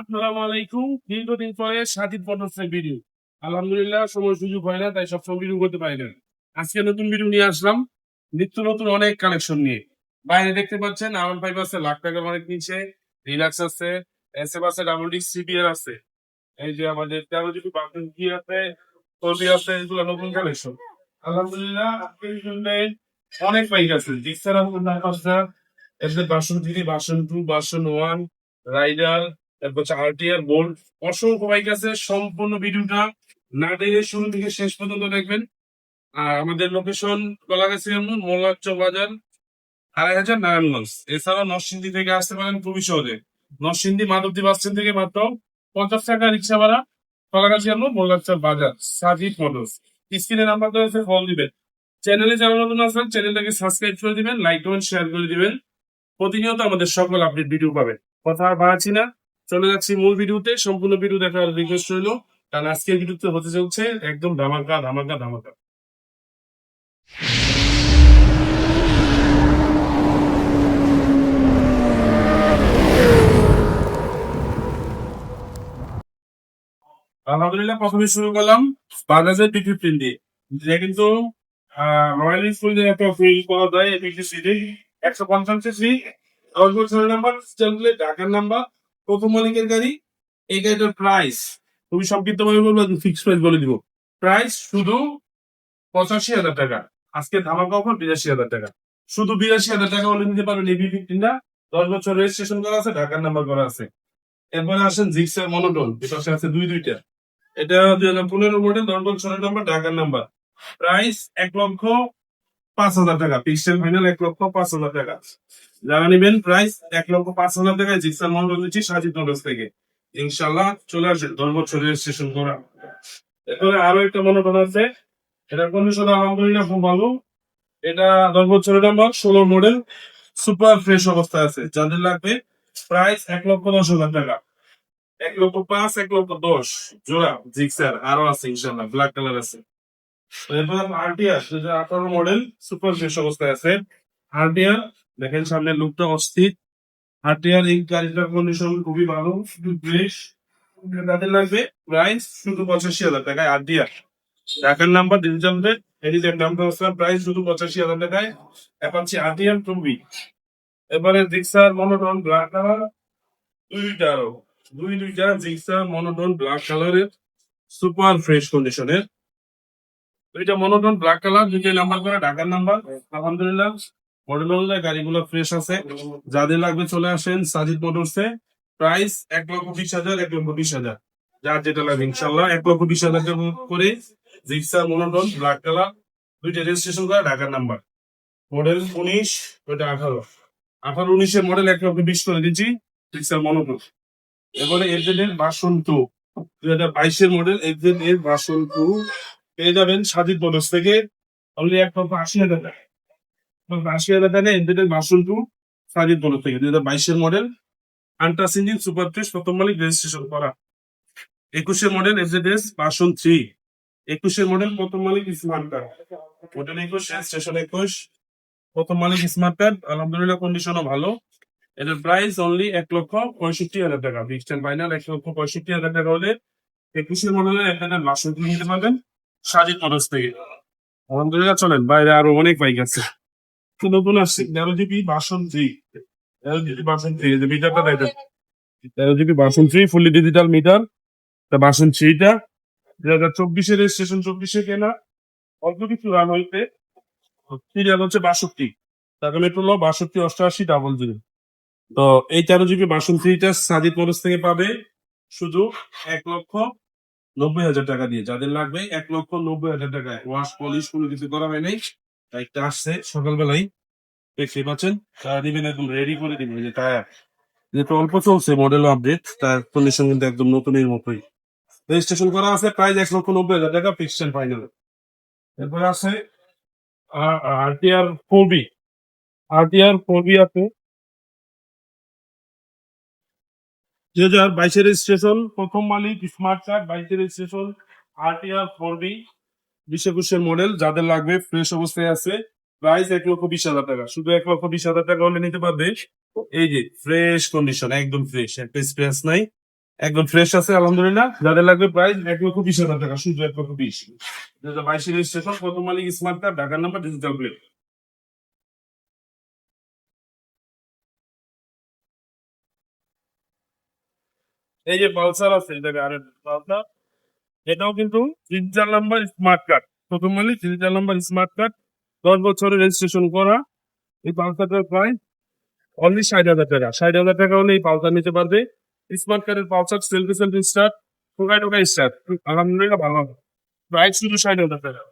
আসসালামু আলাইকুম। দীর্ঘদিন পরে স্বাধীন পদস্থের ভিডিও আলহামদুলিল্লাহ, সময় সুযোগ হয় না, তাই সবসময় ভিডিও করতে পারি না। আজকে নতুন ভিডিও নিয়ে আসলাম। নিত্য নতুন অনেক কালেকশন নিয়ে। বাইরে দেখতে পাচ্ছেন আমার ফাইভ আছে লাখ টাকার অনেক নিচে রিল্যাক্স আছে এস এফ আছে ডাবল ডি সিবিআর আছে। এই যে আমাদের তেরো জিবি বাটন কি আছে টলি আছে, এগুলো নতুন কালেকশন আলহামদুলিল্লাহ আজকের জন্য অনেক বাইক আছে। ডিক্সার আছে ঢাকা আছে বাসন থ্রি বাসন টু বাসন ওয়ান রাইডার তারপর হচ্ছে আরটিআর বোল্ট অসংখ্য বাইক আছে, সম্পূর্ণ ভিডিওটা না দেখে শুরু থেকে শেষ পর্যন্ত দেখবেন। আর আমাদের লোকেশন কলাগাছি মোল্লাচ্চ বাজার আড়াই হাজার নারায়ণগঞ্জ। এছাড়াও নরসিংদী থেকে আসতে পারেন খুবই সহজে। নরসিংদী মাধবদী বাস স্ট্যান্ড থেকে মাত্র পঞ্চাশ টাকা রিক্সা ভাড়া কলাগাছি এমন মোল্লাচ্চ বাজার, সাজিদ মোটরস। স্ক্রিনে নাম্বার আছে ফোন দিবেন। চ্যানেলে যারা নতুন আছেন চ্যানেলটাকে সাবস্ক্রাইব করে দিবেন লাইক কমেন্ট শেয়ার করে দিবেন। প্রতিনিয়ত আমাদের সকল আপডেট ভিডিও পাবেন। কথা আর বাড়াচ্ছি না। চলে যাচ্ছি মূল ভিডিওতে। সম্পূর্ণ ভিডিও দেখার রিকোয়েস্ট রইল। কারণ আজকের ভিডিওতে হতে চলছে একদম ধামাকা ধামাকা ধামাকা। আলহামদুলিল্লাহ, প্রথমে শুরু করলাম বাজাজের পি ফিফটিন দিয়ে যে কিন্তু রয়্যাল যে একটা ফিল যায় সিটি একশো পঞ্চাশ সিসি দশ বছরের নাম্বার ঢাকার নাম্বার প্রথম মালিকের গাড়ি, এই গাড়িটার প্রাইস তুমি সংক্ষিপ্ত ভাবে বলব ফিক্স প্রাইস বলে দিব। প্রাইস শুধু পঁচাশি হাজার টাকা, আজকে ধামাকা অফার বিরাশি হাজার টাকা। শুধু বিরাশি হাজার টাকা হলে নিতে পারবেন এবি ফিফটিনটা দশ বছর রেজিস্ট্রেশন করা আছে, ঢাকার নাম্বার করা আছে। এরপরে আসেন জিক্সার মনোটন বিপাশে আছে দুই দুইটা। এটা দুই হাজার পনেরো মডেল দশ বছরের নাম্বার ঢাকার নাম্বার প্রাইস এক লক্ষ পাঁচ হাজার টাকা পিক্সেল ফাইনাল এক লক্ষ পাঁচ হাজার টাকা। যারা নেবেন প্রাইস এক লক্ষ পাঁচ হাজার টাকায় জিক্সার মনোটন দিচ্ছি সাজিদ মোটরস থেকে। ইনশাল্লাহ চলে আসবে দশ বছর রেজিস্ট্রেশন করা এরপরে আরও একটা মনোটন আছে এটার কন্ডিশন আলহামদুলিল্লাহ খুব ভালো। এটা দশ বছরের নাম্বার ষোলো মডেল সুপার ফ্রেশ অবস্থায় আছে, যাদের লাগবে প্রাইস এক লক্ষ দশ হাজার টাকা। এক লক্ষ পাঁচ, এক লক্ষ দশ, জোড়া জিক্সার আরও আছে ইনশাল্লাহ ব্ল্যাক কালার আছে। এরপর আরটিআর আঠারো মডেল সুপার ফ্রেশ অবস্থায় আছে। আরটিআর দেখেন সামনে লুকটা অস্থির। আরটিআর এই গাড়িটার কন্ডিশন খুবই ভালো, শুধু ফ্রেশ তাদের লাগবে প্রাইস শুধু পঁচাশি হাজার টাকায় আরটিআর ঢাকার নাম্বার ডিজিটাল রেট এডিটের নাম্বার হচ্ছে প্রাইস শুধু পঁচাশি হাজার টাকায়। Apache RTR two B. এবারে জিক্সার মনোটন ব্ল্যাক কালার দুইটা আরও। দুই দুইটা জিক্সার মনোটন ব্ল্যাক কালারের সুপার ফ্রেশ কন্ডিশনের দুইটা মনোটন ব্ল্যাক কালার দুইটাই নাম্বার করা, ঢাকার নাম্বার আলহামদুলিল্লাহ। মডেল অনুযায়ী গাড়িগুলো ফ্রেশ আছে। যাদের লাগবে চলে আসেন সাজিদ মোটরসে। প্রাইস এক লক্ষ বিশ হাজার, এক লক্ষ বিশ হাজার। যার যেটা লাগবে ইনশাল্লাহ এক লক্ষ বিশ হাজার টাকা করে জিক্সার মনোটন ব্ল্যাক কালার দুইটা রেজিস্ট্রেশন করা, ঢাকার নাম্বার মডেল উনিশ, ওইটা আঠারো। আঠারো, উনিশের মডেল এক লক্ষ বিশ করে দিচ্ছি জিক্সার মনোটন। এবারে এফজেড এর ভার্সন টু দুই হাজার বাইশের মডেল এফজেড এর ভার্সন টু পেয়ে যাবেন সাজিদ মোটরস থেকে। অনলি এক লক্ষ আশি হাজার টাকা। এক হাজার টাকা FZ version two Sajid Motors থেকে দুই হাজার বাইশের মডেল আন্টাস ইঞ্জিন সুপার ফ্রেশ প্রথম মালিক রেজিস্ট্রেশন করা। একুশের মডেল এফজেডএস ভার্সন থ্রি। একুশের মডেল প্রথম মালিক স্মার্ট কার্ড। মডেল একুশ স্টেশন একুশ। প্রথম মালিক স্মার্ট কার্ড, আলহামদুলিল্লাহ কন্ডিশনও ভালো। এটার প্রাইস অনলি এক লক্ষ পঁয়ষট্টি হাজার টাকা। ফিক্সড ফাইনাল এক লক্ষ পঁয়ষট্টি হাজার টাকা হলে একুশের মডেলের একটা বাসন কিনে নিতে পারবেন। সাজিদ মোটরস থেকে। আলহামদুলিল্লাহ চলেন, বাইরে আরও অনেক বাইক আছে। তেরো জিবি বাসন থ্রি বাষট্টি। অষ্টআশি ডাবল জিরো তো এই তেরো জিবি বাসন থ্রিটা সাজিদ মোটরস থেকে পাবে। শুধু এক লক্ষ নব্বই হাজার টাকা দিয়ে। যাদের লাগবে এক লক্ষ নব্বই হাজার টাকায়। ওয়াশ পলিশ কোনো কিছু করা হয় নাই। একটা আসছে সকালবেলায়। দেখতে পাচ্ছেন? তারা দিবেন একদম রেডি করে দিবেন যে টায়ার যেহেতু অল্প চলছে মডেল আপডেট তার কন্ডিশন কিন্তু একদম নতুনের মতোই। রেজিস্ট্রেশন করা আছে প্রাইস এক লক্ষ নব্বই হাজার টাকা ফিক্সড ফাইনাল এরপরে আছে RTR four B RTR four B আছে। দুই হাজার বাইশের রেজিস্ট্রেশন প্রথম মালিক স্মার্ট কার্ড বাইশের রেজিস্ট্রেশন আরটিআর ফোর বি বিশ একুশের মডেল যাদের লাগবে ফ্রেশ অবস্থায় আছে প্রাইস এক লক্ষ বিশ হাজার টাকা। শুধু এক লক্ষ বিশ হাজার টাকা হলে নিতে পারবে। এই যে ফ্রেশ কন্ডিশন একদম ফ্রেশ একটা স্পেস নাই। একদম ফ্রেশ আছে, আলহামদুলিল্লাহ। যাদের লাগবে প্রাইস এক লক্ষ বিশ হাজার টাকা, শুধু এক লক্ষ বিশ। দু হাজার বাইশের রেজিস্ট্রেশন প্রথম মালিক স্মার্ট কার্ড ঢাকার নাম্বার ডিজিটাল প্লেট এই যে পালসার আছে, এই জায়গায় পালসার এটাও কিন্তু তিন চার নাম্বার স্মার্ট কার্ড প্রথম মালিক তিন চার নাম্বার স্মার্ট কার্ড দশ বছরের রেজিস্ট্রেশন করা। এই পালসারটার প্রায় অনলি ষাট হাজার টাকা। ষাট হাজার টাকা হলে এই পালসার নিতে পারবে। স্মার্ট কার্ডের পালসার সেলফি সেলফি স্টার্ট টোকায় টোকায় স্টার্ট আলহামদুলিল্লাহ ভালো প্রাইস শুধু ষাট হাজার টাকা।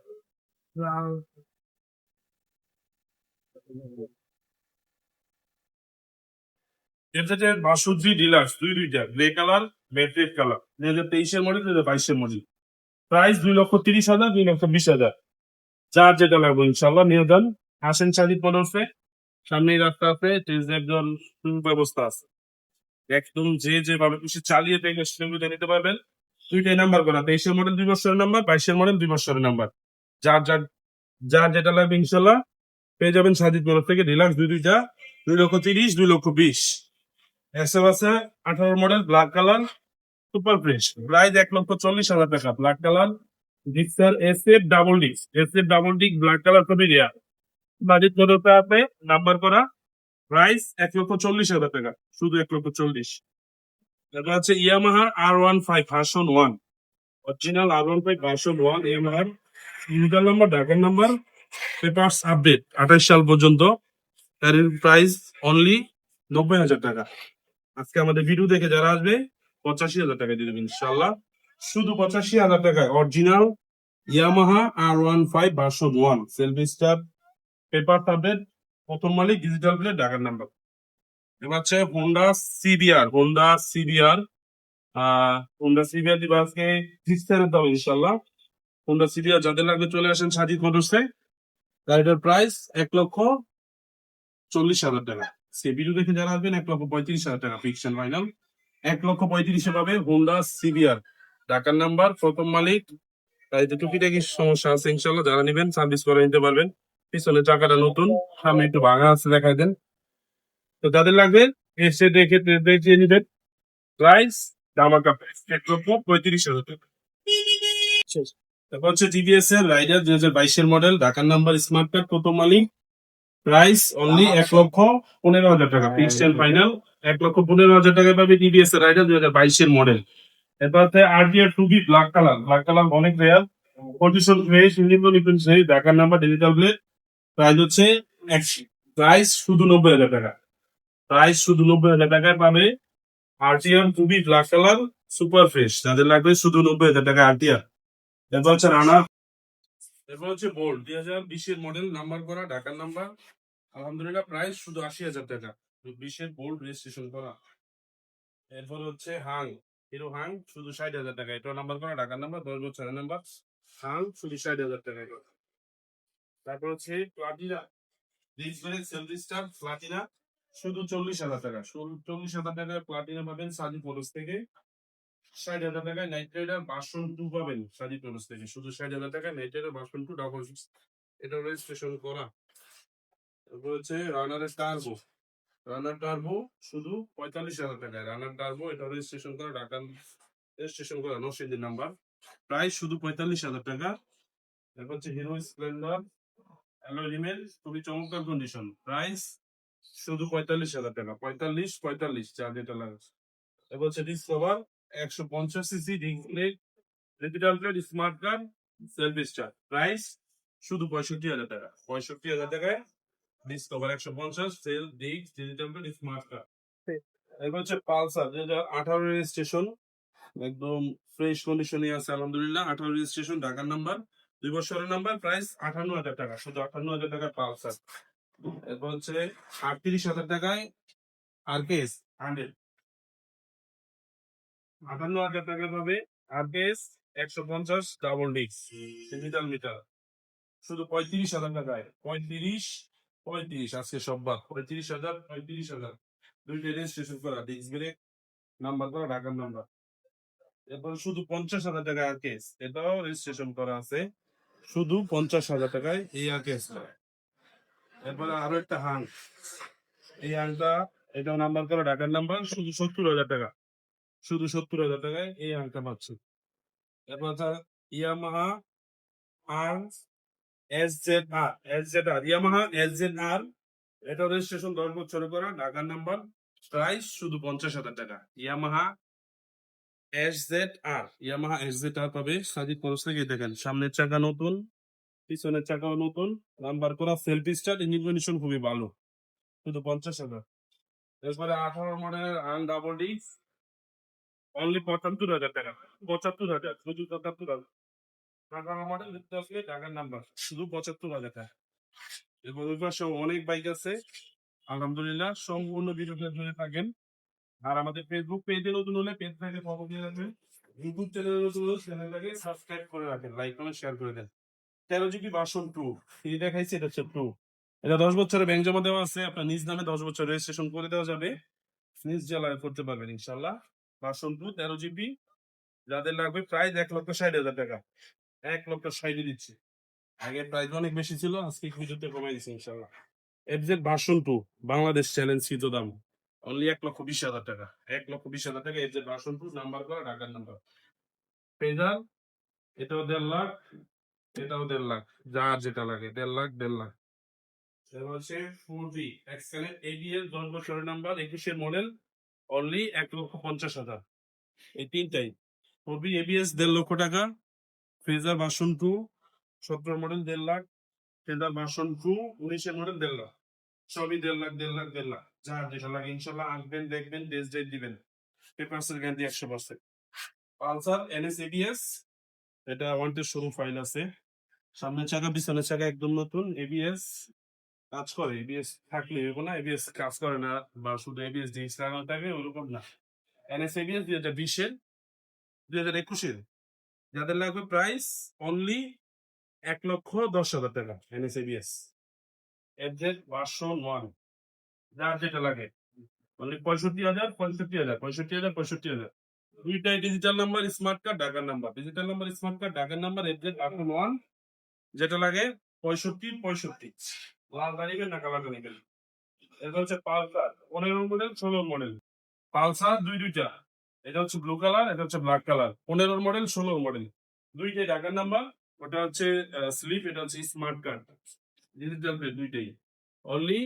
এর সাথে বাষট্টি ডিলাক্স দুই দুইটা গ্রে কালার মেট্রিক কালার দুই হাজার তেইশের মডেল দুই হাজার বাইশের মডেল প্রাইস দুই লক্ষ তিরিশ হাজার, দুই লক্ষ বিশ হাজার। যার যেটা লাগবে ইনশাল্লাহ নিয়ে যান। আসেন শাড়ি পনেরোতে সামনেই রাস্তা আছে টেস্ট একজন ব্যবস্থা আছে। একদম যে যেভাবে খুশি চালিয়ে থেকে স্টেমিতে নিতে পারবেন। দুইটাই নাম্বার করা। তেইশের মডেল দুই বছরের নাম্বার বাইশের মডেল দুই বছরের নাম্বার যার যার যার যেটা লাগবে ইনশাল্লাহ পেয়ে যাবেন সাজিদ তরফ থেকে। ডিলাক্স দুই দুইটা, দুই লক্ষ তিরিশ, দুই লক্ষ বিশ। এসএফ আছে আঠারো model black colour super fresh. Price এক লক্ষ চল্লিশ হাজার টাকা। Black colour Gixxer SF double ডিক্স SF double disc black colour খুবই রেয়ার বাজেট কততে আপনি নাম্বার করা। প্রাইস এক লক্ষ চল্লিশ হাজার টাকা। শুধু এক লক্ষ চল্লিশ। এটা হচ্ছে Yamaha R one five version one. Original R one five version one ইয়ামাহার। User number ঢাকার নাম্বার। পেপার্স আপডেট, আঠাশ সাল পর্যন্ত। তার প্রাইস অনলি নব্বই হাজার টাকা। আজকে আমাদের ভিডিও দেখে যারা আসবে পঁচাশি হাজার টাকা দিয়ে দেবেন ইনশাল্লাহ। শুধু পঁচাশি হাজার টাকায় original Yamaha R one five version one self start paper update প্রথম মালিক ডিজিটাল প্লেট ঢাকার নাম্বার এবার হচ্ছে Honda CBR Honda CBR Honda CBR দিবা আজকে খ্রিস্টানের দাম, ইনশাল্লাহ। হোন্ডা সিবিআর যাদের লাগবে চলে আসেন সাজিদ মোটরসে গাড়িটার প্রাইস এক লক্ষ চল্লিশ হাজার টাকা। সে ভিডিও দেখে যারা আসবেন, এক লক্ষ পঁয়ত্রিশ হাজার টাকা ফিকশন ফাইনাল এক লক্ষ পঁয়ত্রিশে পাবে হোন্ডা সিবিআর ঢাকার নাম্বার প্রথম মালিক। গাড়িতে টুকিটাকি সমস্যা আছে ইনশাল্লাহ যারা নেবেন সার্ভিস করে নিতে পারবেন। পিছনে চাকাটা নতুন সামনে একটু ভাঙা আছে দেখাই দেন। তো যাদের লাগবে এসে দেখে দেখিয়ে নিবেন। প্রাইস দামাকা প্রাইস এক লক্ষ পঁয়ত্রিশ হাজার টাকা। তারপর হচ্ছে টিভিএস এর রাইডার দুই হাজার বাইশের মডেল ঢাকার নাম্বার স্মার্ট কার্ড প্রথম মালিক। প্রাইস অনলি এক লক্ষ পনেরো হাজার টাকা। ফিক্সড এন্ড ফাইনাল এক লক্ষ পনেরো হাজার টাকায় পাবে টিভিএস এর রাইডার দুই হাজার বাইশের মডেল এরপর হচ্ছে RTR two B black colour black colour অনেক rare position fresh engine defence নেই ঢাকার নাম্বার ডিজিটাল প্লেট প্রাইস হচ্ছে প্রাইস শুধু নব্বই হাজার টাকা। প্রাইস শুধু নব্বই হাজার টাকায় পাবে RTR two B black colour super fresh যাদের লাগবে শুধু নব্বই হাজার টাকা আরটিআর এরপর হচ্ছে রানার এরপর হচ্ছে বোল্ড দুই হাজার বিশের মডেল নাম্বার করা ঢাকার নাম্বার আলহামদুলিল্লাহ প্রাইস শুধু আশি হাজার টাকা। বিশের বোল্ড রেজিস্ট্রেশন করা। এরপর হচ্ছে হাং। হিরো হাং, শুধু ষাট হাজার টাকা। এটা নাম্বার করা ঢাকার নাম্বার দশ বছরের নাম্বার হাং, শুধু ষাট হাজার টাকা। তারপর হচ্ছে প্লাটিনা। সেলফি স্টার প্লাটিনা শুধু চল্লিশ হাজার টাকা। চল্লিশ হাজার টাকায় প্লাটিনা পাবেন সাজি ফোরস থেকে। ষাট হাজার টাকায় নাইট রাইডার বাসন টু পাবেন সাজি ফোরস থেকে। শুধু ষাট হাজার টাকায় night rider version two double six এটা রেজিস্ট্রেশন করা। তারপর হচ্ছে রানারের টার্বো রানার টার্বো শুধু পঁয়তাল্লিশ হাজার টাকায়। রানার টার্বো এটা রেজিস্ট্রেশন করা, ঢাকার রেজিস্ট্রেশন করা, নরসিংদীর নাম্বার প্রাইস শুধু পঁয়তাল্লিশ হাজার টাকা। তারপর হচ্ছে হিরো স্প্লেন্ডার অ্যালোরিমেল খুবই চমৎকার কন্ডিশন প্রাইস শুধু পঁয়তাল্লিশ হাজার টাকা। পঁয়তাল্লিশ পঁয়তাল্লিশ, যা যেটা লাগে এবার হচ্ছে ডিসকভার একশো পঞ্চাশ CC display digital plate smart card self start price শুধু পঁয়ষট্টি হাজার টাকা। পঁয়ষট্টি হাজার টাকায় ডিসকভার একশো পঞ্চাশ সেল ডিক্স ডিজিটাল স্মার্ট কার্ড এবার হচ্ছে পালসার দুই হাজার আঠারো রেজিস্ট্রেশন একদম ফ্রেশ কন্ডিশনে আছে আলহামদুলিল্লাহ আঠারো রেজিস্ট্রেশন ঢাকার নাম্বার দুই বছরের নাম্বার প্রাইস আঠান্ন হাজার টাকা শুধু আঠান্ন হাজার টাকার পালসার। এরপর হচ্ছে আটত্রিশ হাজার টাকায় আরকেএস হান্ড্রেড আটান্ন হাজার টাকা পাবে আরকেএস একশো পঞ্চাশ ডাবল ডিক্স ডিজিটাল মিটার শুধু পঁয়ত্রিশ হাজার টাকায় পঁয়ত্রিশ পঁয়ত্রিশ, আজকে সববার পঁয়ত্রিশ হাজার পঁয়ত্রিশ হাজার। দুইটা রেজিস্ট্রেশন করা ডিক্স ব্রেক নাম্বার করা, ঢাকার নাম্বার এরপর শুধু পঞ্চাশ হাজার টাকায় আরকেএস এটাও রেজিস্ট্রেশন করা আছে। শুধু পঞ্চাশ হাজার টাকায় এই আরকেএসটা এরপরে আরও একটা হাং এই হাংটা এটাও নাম্বার করা, ঢাকার নাম্বার শুধু সত্তর হাজার টাকা। শুধু সত্তর হাজার টাকায় এই আংটা পাচ্ছেন এরপর Yamaha R S Z R, S Z R, Yamaha, S Z R, এটা নাম্বার শুধু পঞ্চাশ হাজার টাকা। ইয়ামাহা দেখেন, সামনের চাকা নতুন, পিছনের চাকাও নতুন, নাম্বার করা সেলফি স্টার্ট ইঞ্জিন কন্ডিশন খুবই ভালো, শুধু পঞ্চাশ হাজার। এরপরে আঠারো মডেলের আন ডাবল ডিস্ক, অনলি পঁচাত্তর হাজার টাকা, পঁচাত্তর হাজার পঁচাত্তর হাজার। শুধু পঁচাত্তর হাজার পাশে অনেক বাইক আছে। আলহামদুলিল্লাহ, সম্পূর্ণ ভিডিওটা ধরে থাকেন। আর আমাদের ফেসবুক পেজে নতুন হলে ইউটিউব চ্যানেলে নতুন সাবস্ক্রাইব করে রাখেন লাইক শেয়ার করে দেন। তেরো জিবি বাসন টু এই দেখাইছি, এটা হচ্ছে টু এটা দশ বছরের ব্যাংক জমা দেওয়া আছে। আপনার নিজ নামে দশ বছর রেজিস্ট্রেশন করে দেওয়া যাবে। নিজ জেলায় করতে পারবেন ইনশাল্লাহ বাসন টু তেরো জিবি যাদের লাগবে প্রায় এক লক্ষ ষাট হাজার টাকা। এক লক্ষ ষাটে দিচ্ছি। আগে প্রাইস অনেক বেশি ছিল, আজকে ভিডিওতে কমাই দিচ্ছি ইনশাল্লাহ FZ version two Bangladesh challenge কৃত দাম। অনলি এক লক্ষ বিশ হাজার টাকা। এক লক্ষ বিশ হাজার টাকা এফজেড ভার্সন টু নাম্বার করা, ঢাকার নাম্বার পেজার এটাও দেড় লাখ, এটাও দেড় লাখ, যার যেটা লাগে, দেড় লাখ দেড় লাখ। এবার হচ্ছে ফোর বি এক্সেলেন্ট এবিএস দশ বছরের নাম্বার, একুশের মডেল অনলি এক লক্ষ পঞ্চাশ হাজার। এই তিনটাই। ফোর বি এবিএস দেড় লক্ষ টাকা। ফ্রেজার ভার্সন টু সতেরো মডেল দেড় লাখ ফ্রেজার ভার্সন টু উনিশের মডেল দেড় লাখ। সবই দেড় লাখ দেড় লাখ দেড় লাখ। যা যেটা লাগে ইনশাল্লাহ আসবেন দেখবেন টেস্ট ডেট দিবেন। পেপারসের গ্যারান্টি একশো পার্সেন্ট পালসার এনএস এবিএস এটা ওয়ান্টেড শোরুম ফাইল আছে। সামনের চাকা, পিছনের চাকা একদম নতুন এবিএস কাজ করে এবিএস থাকলে এরকম না এবিএস কাজ করে না, বা শুধু এবিএস জিনিস লাগানো থাকে, ওরকম না। এনএস এবিএস দুই হাজার বিশের, দুই হাজার একুশের। যাদের লাগবে প্রাইস অনলি এক লক্ষ দশ হাজার টাকা NS ABS FZ version one যার যেটা লাগে। অনলি পঁয়ষট্টি হাজার পঁয়ষট্টি হাজার পঁয়ষট্টি হাজার পঁয়ষট্টি হাজার। দুইটাই ডিজিটাল নাম্বার স্মার্ট কার্ড ঢাকার number digital number smart card ঢাকার নাম্বার এফজেড ভার্সন ওয়ান যেটা লাগে পঁয়ষট্টি পঁয়ষট্টি। লাল গাড়িবেন না কালার গাড়িবেন এটা হচ্ছে পালসার, পনেরো মডেল ষোলো মডেল পালসার দুই দুইটা। এটা হচ্ছে ব্লু কালার এটা হচ্ছে ব্ল্যাক কালার পনেরো মডেল ষোলো মডেল দুইটাই ঢাকার নাম্বার ওটা হচ্ছে স্লিপ এটা হচ্ছে স্মার্ট কার্ড ডিজিটাল পে দুইটাই। অনলি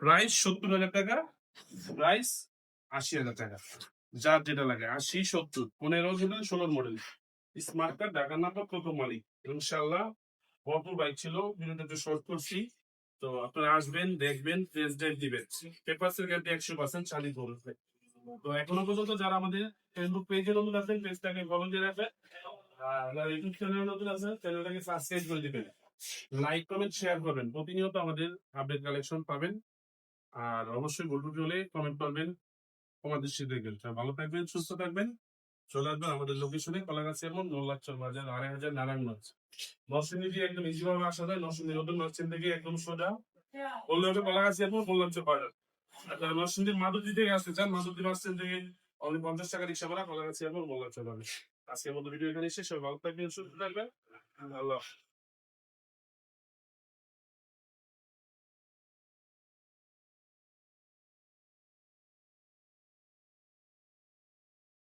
প্রাইস সত্তর হাজার টাকা প্রাইস আশি হাজার টাকা। যার যেটা লাগে, আশি, সত্তর। পনেরো মডেল ষোলো মডেল স্মার্ট কার্ড ঢাকার নাম্বার প্রথম মালিক। ইনশাল্লাহ ভরপুর বাইক ছিল। ভিডিওটা একটু শর্ট করছি। তো আপনারা আসবেন, দেখবেন টেস্ট ড্রাইভ দিবেন। পেপারসের গ্যারান্টি একশো পার্সেন্ট চালিয়ে ধরবে তো এখনও পর্যন্ত যারা আমাদের ফেসবুক পেজে নতুন আছেন পেজটাকে ফলো দিয়ে রাখবেন। আর ইউটিউব নতুন চ্যানেলটাকে সাবস্ক্রাইব করে দিবেন। লাইক কমেন্ট শেয়ার করবেন। প্রতিনিয়ত আমাদের আপডেট কালেকশন পাবেন। আর অবশ্যই কমেন্ট আমাদের ভালো থাকবেন, সুস্থ থাকবেন। চলে আসবেন আমাদের লোকেশনে কলাগাছি এমন নোল্লাচর বাজার, আড়াই হাজার নারায়ণগঞ্জ। নরসিংদী একদম ইজি ভাবে আসা যায়। নরসিংদী নতুন নরসিংদী থেকে একদম সোজা। বললে কলাগাছি এমন মোল্লাচর বাজার। আচ্ছা নরসিংদীর মাধুরী থেকে আসতে চান মাধুরী বাস থেকে অনলি পঞ্চাশ টাকা রিক্সা ভাড়া। কলাগাছি আমার মোল্লা চলে আজকের মতো ভিডিও এখানে শেষ হবে। ভালো থাকবেন, সুস্থ থাকবেন। আল্লাহ।